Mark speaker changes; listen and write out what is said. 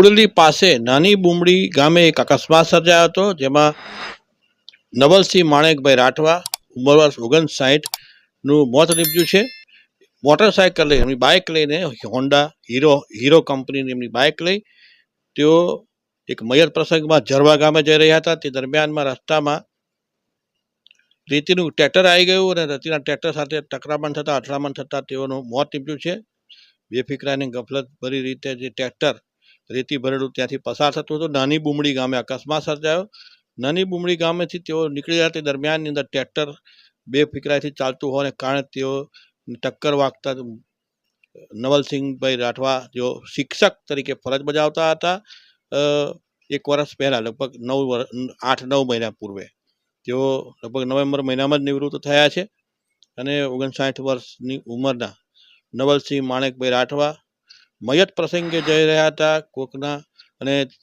Speaker 1: કુડલી પાસે નાની બુમડી ગામે એક અકસ્માત સર્જાયો હતો, જેમાં નવલસિંહ માણેકભાઈ રાઠવા, ઉંમર વર્ષ ઓગણસાઠનું મોત નીપજ્યું છે. મોટરસાયકલ લઈ એમની બાઇક લઈને હોન્ડા હીરો હીરો કંપનીની એમની બાઇક લઈ તેઓ એક મયર પ્રસંગમાં ઝરવા ગામે જઈ રહ્યા હતા. તે દરમિયાનમાં રસ્તામાં રેતીનું ટ્રેક્ટર આવી ગયું અને રેતીના ટ્રેક્ટર સાથે ટકરામણ થતાં, અથડામણ થતાં તેઓનું મોત નીપજ્યું છે. બેફિકરાની ગફલત ભરી રીતે જે ટ્રેક્ટર રેતી ભરેલું ત્યાંથી પસાર થતું હતું. નાની બુમડી ગામે અકસ્માત સર્જાયો. નાની બુમડી ગામેથી તેઓ નીકળી રહ્યા તે દરમિયાનની અંદર ટ્રેક્ટર બે બેફિકરાથી ચાલતું હોવાને કારણે તેઓ ટક્કર વાગતા નવલસિંહભાઈ રાઠવા જેઓ શિક્ષક તરીકે ફરજ બજાવતા હતા એક વર્ષ પહેલાં, લગભગ નવ વર્ષ આઠ, નવ મહિના પૂર્વે. તેઓ લગભગ નવેમ્બર મહિનામાં જ નિવૃત્ત થયા છે અને ઓગણસાઠ વર્ષની ઉંમરના નવલસિંહ માણેકભાઈ રાઠવા મયત પ્રસંગે જઈ રહ્યા હતા કોકના અને